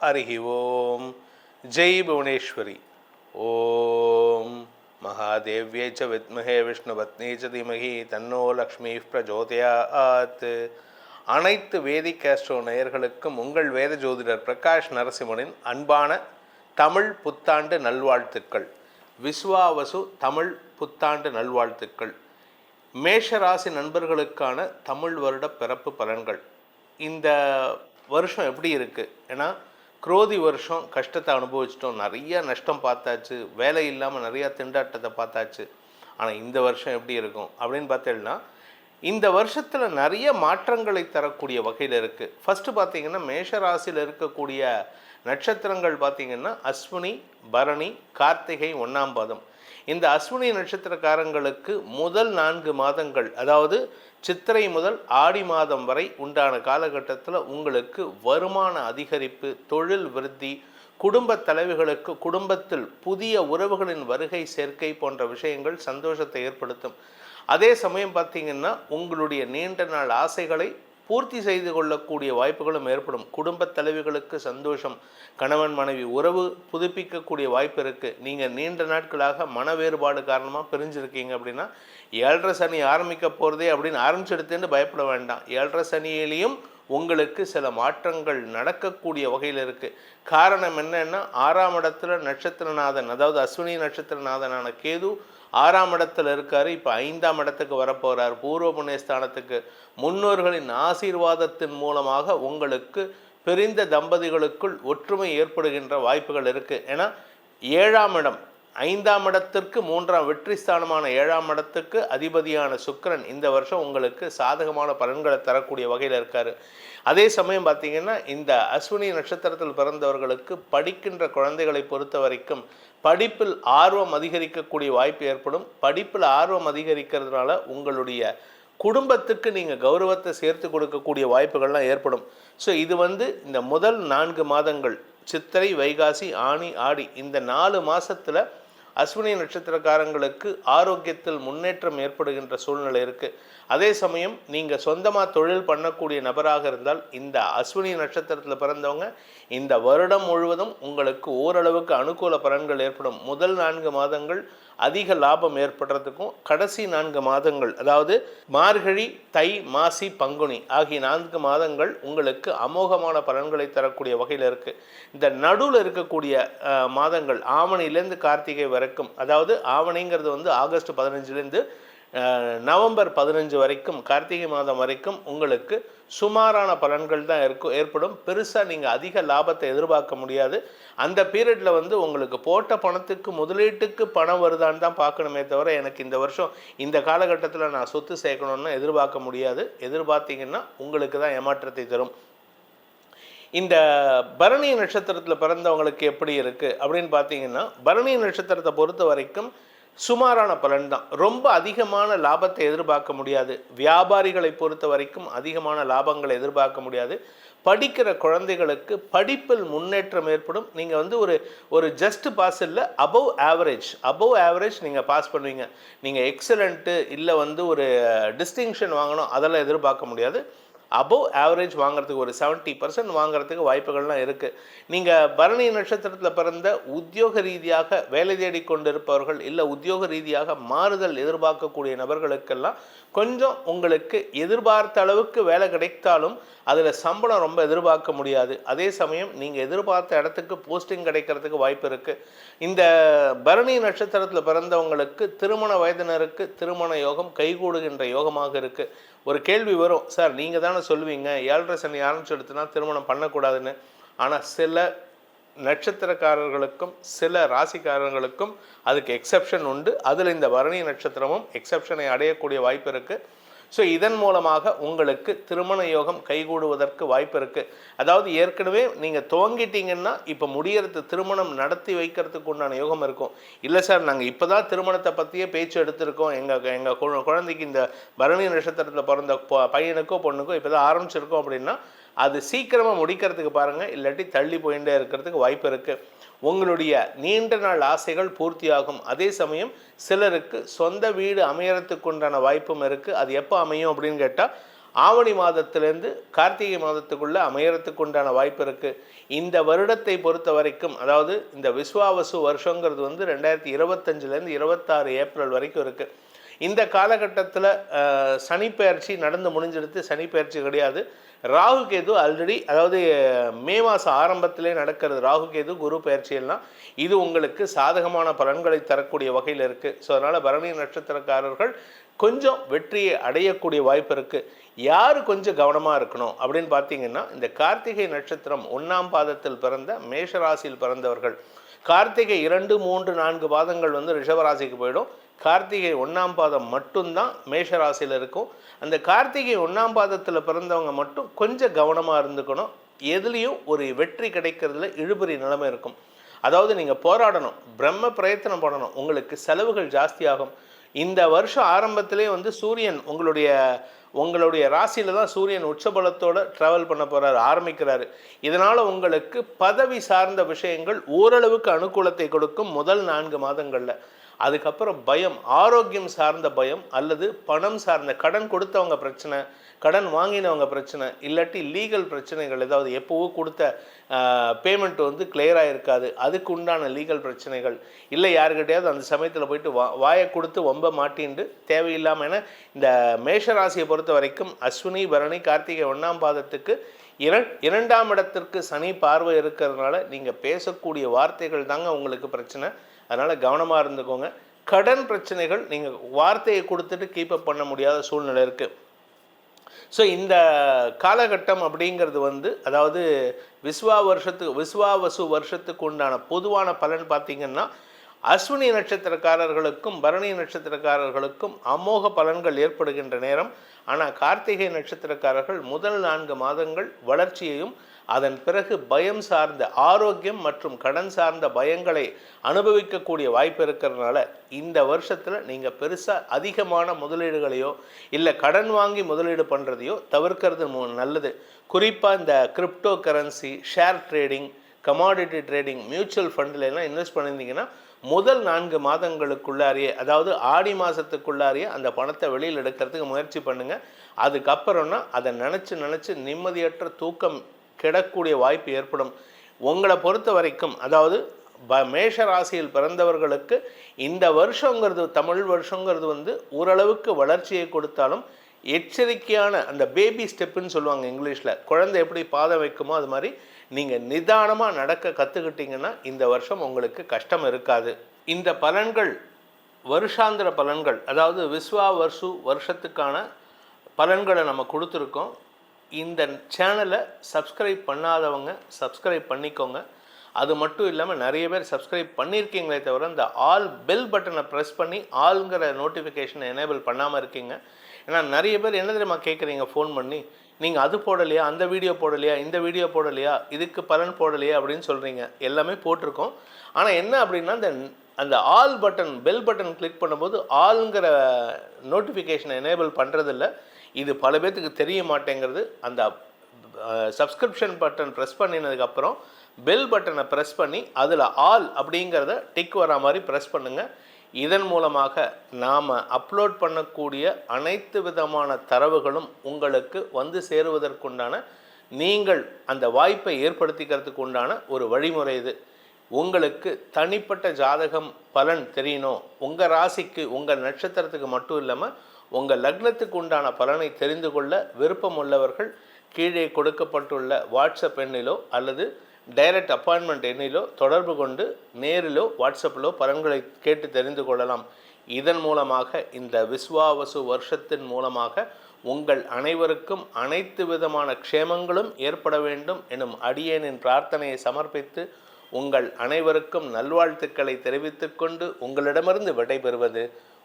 ஹரிஹி ஓம் ஜெய் புவனேஸ்வரி. ஓம். மகாதேவ்யே ச வித்மஹே விஷ்ணுபத்னி ச தீமஹி தன்னோ லக்ஷ்மி பிரஜோதயாத். அனைத்து வேதி கேஸ்ட்ரோ நேயர்களுக்கும் உங்கள் வேத ஜோதிடர் பிரகாஷ் நரசிம்மனின் அன்பான தமிழ் புத்தாண்டு நல்வாழ்த்துக்கள். விஸ்வாவசு தமிழ் புத்தாண்டு நல்வாழ்த்துக்கள். மேஷராசி நண்பர்களுக்கான தமிழ் வருட பிறப்பு பலன்கள். இந்த வருஷம் எப்படி இருக்குது ஏன்னா குரோதி வருஷம் கஷ்டத்தை அனுபவிச்சிட்டோம். நிறைய நஷ்டம் பார்த்தாச்சு. வேலை இல்லாமல் நிறையா திண்டாட்டத்தை பார்த்தாச்சு. ஆனால் இந்த வருஷம் எப்படி இருக்கும் அப்படின்னு பார்த்தேன்னா இந்த வருஷத்தில் நிறைய மாற்றங்களை தரக்கூடிய வகையில் இருக்குது ஃபஸ்ட்டு பார்த்திங்கன்னா மேஷ ராசியில் இருக்கக்கூடிய நட்சத்திரங்கள் பார்த்திங்கன்னா அஸ்வினி பரணி கார்த்திகை ஒன்றாம் பாதம். இந்த அஸ்வினி நட்சத்திரக்காரங்களுக்கு முதல் நான்கு மாதங்கள் அதாவது சித்திரை முதல் ஆடி மாதம் வரை உண்டான காலகட்டத்தில் உங்களுக்கு வருமான அதிகரிப்பு தொழில் விருத்தி குடும்ப தலைவிகளுக்கு குடும்பத்தில் புதிய உறவுகளின் வருகை சேர்க்கை போன்ற விஷயங்கள் சந்தோஷத்தை ஏற்படுத்தும். அதே சமயம் பார்த்தீங்கன்னா உங்களுடைய நீண்ட நாள் ஆசைகளை பூர்த்தி செய்து கொள்ளக்கூடிய வாய்ப்புகளும் ஏற்படும். குடும்ப தலைவிகளுக்கு சந்தோஷம் கணவன் மனைவி உறவு புதுப்பிக்கக்கூடிய வாய்ப்பு இருக்குது நீங்கள் நீண்ட நாட்களாக மன வேறுபாடு காரணமாக பிரிஞ்சிருக்கீங்க அப்படின்னா ஏழரை சனி ஆரம்பிக்க போகிறதே அப்படின்னு ஆரம்பிச்செடுத்துன்னு பயப்பட வேண்டாம். ஏழரை சனியிலையும் உங்களுக்கு சில மாற்றங்கள் நடக்கக்கூடிய வகையில் இருக்குது காரணம் என்னென்னா ஆறாம் இடத்துல நட்சத்திரநாதன் அதாவது அஸ்வினி நட்சத்திரநாதனான கேது ஆறாம் இடத்துல இருக்கார் இப்போ ஐந்தாம் இடத்துக்கு வரப்போகிறார் பூர்வ புண்ணியஸ்தானத்துக்கு முன்னோர்களின் ஆசீர்வாதத்தின் மூலமாக உங்களுக்கு பிரிந்த தம்பதிகளுக்குள் ஒற்றுமை ஏற்படுகின்ற வாய்ப்புகள் இருக்குது ஏன்னா ஏழாம் இடம் ஐந்தாம் இடத்திற்கு மூன்றாம் வெற்றி ஸ்தானமான ஏழாம் இடத்துக்கு அதிபதியான சுக்கரன் இந்த வருஷம் உங்களுக்கு சாதகமான பலன்களை தரக்கூடிய வகையில் இருக்கார். அதே சமயம் பார்த்தீங்கன்னா இந்த அஸ்வினி நட்சத்திரத்தில் பிறந்தவர்களுக்கு படிக்கின்ற குழந்தைகளை பொறுத்த வரைக்கும் படிப்பில் ஆர்வம் அதிகரிக்கக்கூடிய வாய்ப்பு ஏற்படும். படிப்பில் ஆர்வம் அதிகரிக்கிறதுனால உங்களுடைய குடும்பத்துக்கு நீங்கள் கௌரவத்தை சேர்த்து கொடுக்கக்கூடிய வாய்ப்புகள்லாம் ஏற்படும். ஸோ இது வந்து இந்த முதல் நான்கு மாதங்கள் சித்திரை வைகாசி ஆனி ஆடி இந்த நாலு மாதத்தில் அஸ்வினி நட்சத்திரக்காரங்களுக்கு ஆரோக்கியத்தில் முன்னேற்றம் ஏற்படுகின்ற சூழ்நிலை இருக்குது அதே சமயம் நீங்கள் சொந்தமாக தொழில் பண்ணக்கூடிய நபராக இருந்தால் இந்த அஸ்வினி நட்சத்திரத்தில் பிறந்தவங்க இந்த வருடம் முழுவதும் உங்களுக்கு ஓரளவுக்கு அனுகூல பலன்கள் ஏற்படும். முதல் நான்கு மாதங்கள் அதிக லாபம் ஏற்படுறதுக்கும் கடைசி நான்கு மாதங்கள் அதாவது மார்கழி தை மாசி பங்குனி ஆகிய நான்கு மாதங்கள் உங்களுக்கு அமோகமான பலன்களை தரக்கூடிய வகையில் இருக்குது இந்த நடுவில் இருக்கக்கூடிய மாதங்கள் ஆவணிலேருந்து கார்த்திகை வரைக்கும் அதாவது ஆவணிங்கிறது வந்து ஆகஸ்ட் பதினஞ்சுலேருந்து நவம்பர் பதினஞ்சு வரைக்கும் கார்த்திகை மாதம் வரைக்கும் உங்களுக்கு சுமாரான பலன்கள் தான் இருக்கும் ஏற்படும். பெருசாக நீங்கள் அதிக லாபத்தை எதிர்பார்க்க முடியாது. அந்த பீரியடில் வந்து உங்களுக்கு போட்ட பணத்துக்கு முதலீட்டுக்கு பணம் வருதான்னு தான் பார்க்கணுமே தவிர எனக்கு இந்த வருஷம் இந்த காலகட்டத்தில் நான் சொத்து சேர்க்கணும்னு எதிர்பார்க்க முடியாது. எதிர்பார்த்தீங்கன்னா உங்களுக்கு தான் ஏமாற்றத்தை தரும். இந்த பரணி நட்சத்திரத்தில் பிறந்தவங்களுக்கு எப்படி இருக்குது அப்படின்னு பார்த்தீங்கன்னா பரணி நட்சத்திரத்தை பொறுத்த வரைக்கும் சுமாரான பலன் தான் ரொம்ப அதிகமான லாபத்தை எதிர்பார்க்க முடியாது. வியாபாரிகளை பொறுத்த வரைக்கும் அதிகமான லாபங்களை எதிர்பார்க்க முடியாது. படிக்கிற குழந்தைகளுக்கு படிப்பில் முன்னேற்றம் ஏற்படும். நீங்கள் வந்து ஒரு ஒரு ஜஸ்ட் பாஸ் இல்லை அபவ் ஆவரேஜ் அபவ் ஆவரேஜ் நீங்கள் பாஸ் பண்ணுவீங்க. நீங்கள் எக்ஸலண்ட்டு இல்லை வந்து ஒரு டிஸ்டிங்ஷன் வாங்கணும். அதெல்லாம் எதிர்பார்க்க முடியாது. அபோவ் ஆவரேஜ் வாங்குறதுக்கு ஒரு செவன்ட்டி பர்சன்ட் வாங்குறதுக்கு வாய்ப்புகள்லாம் இருக்குது நீங்கள் பரணி நட்சத்திரத்தில் பிறந்த உத்தியோக ரீதியாக வேலை தேடி கொண்டிருப்பவர்கள் இல்லை உத்தியோக ரீதியாக மாறுதல் எதிர்பார்க்கக்கூடிய நபர்களுக்கெல்லாம் கொஞ்சம் உங்களுக்கு எதிர்பார்த்த அளவுக்கு வேலை கிடைத்தாலும் அதில் சம்பளம் ரொம்ப எதிர்பார்க்க முடியாது. அதே சமயம் நீங்கள் எதிர்பார்த்த இடத்துக்கு போஸ்டிங் கிடைக்கிறதுக்கு வாய்ப்பு இருக்குது இந்த பரணி நட்சத்திரத்தில் பிறந்தவங்களுக்கு திருமண வயதினருக்கு திருமண யோகம் கைகூடுகின்ற யோகமாக இருக்குது ஒரு கேள்வி வரும் சார் நீங்கள் தானே சொல்லுவீங்க ஏழரை சனி ஆரம்பிச்சுடுத்துனா திருமணம் பண்ணக்கூடாதுன்னு. ஆனால் சில நட்சத்திரக்காரர்களுக்கும் சில ராசிக்காரர்களுக்கும் அதுக்கு எக்ஸெப்ஷன் உண்டு. அதில் இந்த பரணி நட்சத்திரமும் எக்ஸெப்ஷனை அடையக்கூடிய வாய்ப்பு இருக்குது ஸோ இதன் மூலமாக உங்களுக்கு திருமண யோகம் கைகூடுவதற்கு வாய்ப்பு இருக்குது அதாவது ஏற்கனவே நீங்கள் துவங்கிட்டீங்கன்னா இப்போ முடியறது திருமணம் நடத்தி வைக்கிறதுக்கு உண்டான யோகம் இருக்கும். இல்லை சார் நாங்கள் இப்போ தான் திருமணத்தை பற்றியே பேச்சு எடுத்திருக்கோம். எங்கள் எங்கள் குழந்தைக்கு இந்த பரணி நட்சத்திரத்தில் பிறந்த பையனுக்கோ பொண்ணுக்கோ இப்போ தான் ஆரம்பிச்சிருக்கோம் அப்படின்னா அது சீக்கிரமாக முடிக்கிறதுக்கு பாருங்கள் இல்லாட்டி தள்ளி போயிட்டே இருக்கிறதுக்கு வாய்ப்பு இருக்குது உங்களுடைய நீண்ட நாள் ஆசைகள் பூர்த்தியாகும். அதே சமயம் சிலருக்கு சொந்த வீடு அமையறதுக்கு உண்டான வாய்ப்பும் இருக்குது அது எப்போ அமையும் அப்படின்னு கேட்டால் ஆவணி மாதத்திலேருந்து கார்த்திகை மாதத்துக்குள்ளே அமையறதுக்கு உண்டான வாய்ப்பு இருக்குது இந்த வருடத்தை பொறுத்த வரைக்கும் அதாவது இந்த விஸ்வாவசு வருஷங்கிறது வந்து ரெண்டாயிரத்தி இருபத்தஞ்சிலேருந்து இருபத்தாறு ஏப்ரல் வரைக்கும் இருக்குது இந்த காலகட்டத்தில் சனிப்பெயர்ச்சி நடந்து முடிஞ்சிடுத்து சனிப்பெயர்ச்சி கிடையாது. ராகு கேது ஆல்ரெடி அதாவது மே மாதம் ஆரம்பத்திலே நடக்கிறது ராகு கேது குரு பயிற்சியெல்லாம் இது உங்களுக்கு சாதகமான பலன்களை தரக்கூடிய வகையில் இருக்குது ஸோ அதனால் பரணி நட்சத்திரக்காரர்கள் கொஞ்சம் வெற்றியை அடையக்கூடிய வாய்ப்பு இருக்குது யார் கொஞ்சம் கவனமாக இருக்கணும் அப்படின்னு பார்த்தீங்கன்னா இந்த கார்த்திகை நட்சத்திரம் ஒன்றாம் பாதத்தில் பிறந்த மேஷராசியில் பிறந்தவர்கள். கார்த்திகை இரண்டு மூன்று நான்கு பாதங்கள் வந்து ரிஷபராசிக்கு போயிடும். கார்த்திகை ஒன்றாம் பாதம் மட்டும்தான் மேஷராசியில் இருக்கும். அந்த கார்த்திகை ஒன்றாம் பாதத்தில் பிறந்தவங்க மட்டும் கொஞ்சம் கவனமாக இருந்துக்கணும். எதுலேயும் ஒரு வெற்றி கிடைக்கிறதுல இழுபறி நிலைமை இருக்கும். அதாவது நீங்கள் போராடணும் பிரம்ம பிரயத்தனம் பண்ணணும் உங்களுக்கு செலவுகள் ஜாஸ்தியாகும். இந்த வருஷம் ஆரம்பத்திலே வந்து சூரியன் உங்களுடைய உங்களுடைய ராசியில தான் சூரியன் உச்சபலத்தோடு ட்ராவல் பண்ண போகிறாரு ஆரம்பிக்கிறாரு. இதனால் உங்களுக்கு பதவி சார்ந்த விஷயங்கள் ஓரளவுக்கு அனுகூலத்தை கொடுக்கும் முதல் நான்கு மாதங்களில். அதுக்கப்புறம் பயம் ஆரோக்கியம் சார்ந்த பயம் அல்லது பணம் சார்ந்த கடன் கொடுத்தவங்க பிரச்சனை கடன் வாங்கினவங்க பிரச்சனை இல்லாட்டி லீகல் பிரச்சனைகள் ஏதாவது எப்போவோ கொடுத்த பேமெண்ட் வந்து கிளியராக இருக்காது அதுக்கு உண்டான லீகல் பிரச்சனைகள். இல்லை யாருக்கிட்டையாவது அந்த சமயத்தில் போயிட்டு வா வாயை கொடுத்து ரொம்ப மாட்டின்ட்டு தேவையில்லாமல் என இந்த மேஷராசியை பொறுத்த வரைக்கும் அஸ்வினி பரணி கார்த்திகை ஒன்றாம் பாதத்துக்கு இரண் இரண்டாம் இடத்திற்கு சனி பார்வை இருக்கிறதுனால நீங்கள் பேசக்கூடிய வார்த்தைகள் தாங்க உங்களுக்கு பிரச்சனை. அதனால் கவனமாக இருந்துக்கோங்க. கடன் பிரச்சனைகள் நீங்கள் வார்த்தையை கொடுத்துட்டு கீப்பப் பண்ண முடியாத சூழ்நிலை இருக்குது ஸோ இந்த காலகட்டம் அப்படிங்கிறது வந்து அதாவது விஸ்வா வருஷத்துக்கு விஸ்வாவசு வருஷத்துக்கு உண்டான பொதுவான பலன் பார்த்திங்கன்னா அஸ்வினி நட்சத்திரக்காரர்களுக்கும் பரணி நட்சத்திரக்காரர்களுக்கும் அமோக பலன்கள் ஏற்படுகின்ற நேரம். ஆனால் கார்த்திகை நட்சத்திரக்காரர்கள் முதல் நான்கு மாதங்கள் வளர்ச்சியையும் அதன் பிறகு பயம் சார்ந்த ஆரோக்கியம் மற்றும் கடன் சார்ந்த பயங்களை அனுபவிக்கக்கூடிய வாய்ப்பு இருக்கிறதுனால இந்த வருஷத்தில் நீங்கள் பெருசாக அதிகமான முதலீடுகளையோ இல்லை கடன் வாங்கி முதலீடு பண்ணுறதையோ தவிர்க்கிறது நல்லது. குறிப்பாக இந்த crypto currency share trading commodity trading mutual ஃபண்டில் எல்லாம் இன்வெஸ்ட் பண்ணியிருந்தீங்கன்னா முதல் நான்கு மாதங்களுக்குள்ளாரியே அதாவது ஆடி மாதத்துக்குள்ளாரியே அந்த பணத்தை வெளியில் எடுக்கிறதுக்கு முயற்சி பண்ணுங்கள் அதுக்கப்புறம்னா அதை நினச்சி நினச்சி நிம்மதியற்ற தூக்கம் கிடக்கூடிய வாய்ப்பு ஏற்படும். உங்களை பொறுத்த வரைக்கும் அதாவது ப மேஷ ராசியில் பிறந்தவர்களுக்கு இந்த வருஷங்கிறது தமிழ் வருஷங்கிறது வந்து ஓரளவுக்கு வளர்ச்சியை கொடுத்தாலும் எச்சரிக்கையான அந்த பேபி ஸ்டெப்புன்னு சொல்லுவாங்க இங்கிலீஷில். குழந்தை எப்படி பாதம் வைக்குமோ அது மாதிரி நீங்கள் நிதானமாக நடக்க கற்றுக்கிட்டீங்கன்னா இந்த வருஷம் உங்களுக்கு கஷ்டம் இருக்காது. இந்த பலன்கள் வருஷாந்திர பலன்கள் அதாவது விஸ்வா வருஷு வருஷத்துக்கான பலன்களை நம்ம கொடுத்துருக்கோம். இந்த சேனலை சப்ஸ்கிரைப் பண்ணாதவங்க சப்ஸ்கிரைப் பண்ணிக்கோங்க. அது மட்டும் இல்லாமல் நிறைய பேர் சப்ஸ்கிரைப் பண்ணியிருக்கீங்களே தவிர இந்த ஆல் பெல் பட்டனை ப்ரெஸ் பண்ணி ஆளுங்கிற நோட்டிஃபிகேஷனை எனேபிள் பண்ணாமல் இருக்கீங்க. ஏன்னா நிறைய பேர் என்ன தெரியுமா கேட்குறீங்க ஃபோன் பண்ணி? நீங்கள் அது போடலையா? அந்த வீடியோ போடலையா? இந்த வீடியோ போடலையா? இதுக்கு பலன் போடலையா? அப்படின்னு சொல்கிறீங்க எல்லாமே போட்டிருக்கோம். ஆனால் என்ன அப்படின்னா இந்த அந்த all button bell button click பண்ணும்போது ஆளுங்கிற நோட்டிஃபிகேஷனை எனேபிள் பண்ணுறதில்ல இது பல பேர்த்துக்கு தெரிய மாட்டேங்கிறது அந்த சப்ஸ்கிரிப்ஷன் பட்டன் ப்ரெஸ் பண்ணினதுக்கப்புறம் பெல் பட்டனை ப்ரெஸ் பண்ணி அதில் ஆல் அப்படிங்கிறத டிக் வர மாதிரி ப்ரெஸ் பண்ணுங்கள் இதன் மூலமாக நாம் அப்லோட் பண்ணக்கூடிய அனைத்து விதமான தரவுகளும் உங்களுக்கு வந்து சேருவதற்குண்டான நீங்கள் அந்த வாய்ப்பை ஏற்படுத்திக்கிறதுக்கு உண்டான ஒரு வழிமுறை இது. உங்களுக்கு தனிப்பட்ட ஜாதகம் பலன் தெரியணும். உங்கள் ராசிக்கு உங்கள் நட்சத்திரத்துக்கு மட்டும் இல்லாமல் உங்கள் லக்னத்துக்கு உண்டான பலனை தெரிந்து கொள்ள விருப்பம் உள்ளவர்கள் கீழே கொடுக்கப்பட்டுள்ள வாட்ஸ்அப் எண்ணிலோ அல்லது டைரக்ட் அப்பாயின்மெண்ட் எண்ணிலோ தொடர்பு கொண்டு நேரிலோ வாட்ஸ்அப்பிலோ பலன்களை கேட்டு தெரிந்து கொள்ளலாம். இதன் மூலமாக இந்த விஸ்வாவசு வருஷத்தின் மூலமாக உங்கள் அனைவருக்கும் அனைத்து விதமான க்ஷேமங்களும் ஏற்பட வேண்டும் எனும் அடியேனின் பிரார்த்தனையை சமர்ப்பித்து உங்கள் அனைவருக்கும் நல்வாழ்த்துக்களை தெரிவித்துக்கொண்டு உங்களிடமிருந்து விடைபெறுவது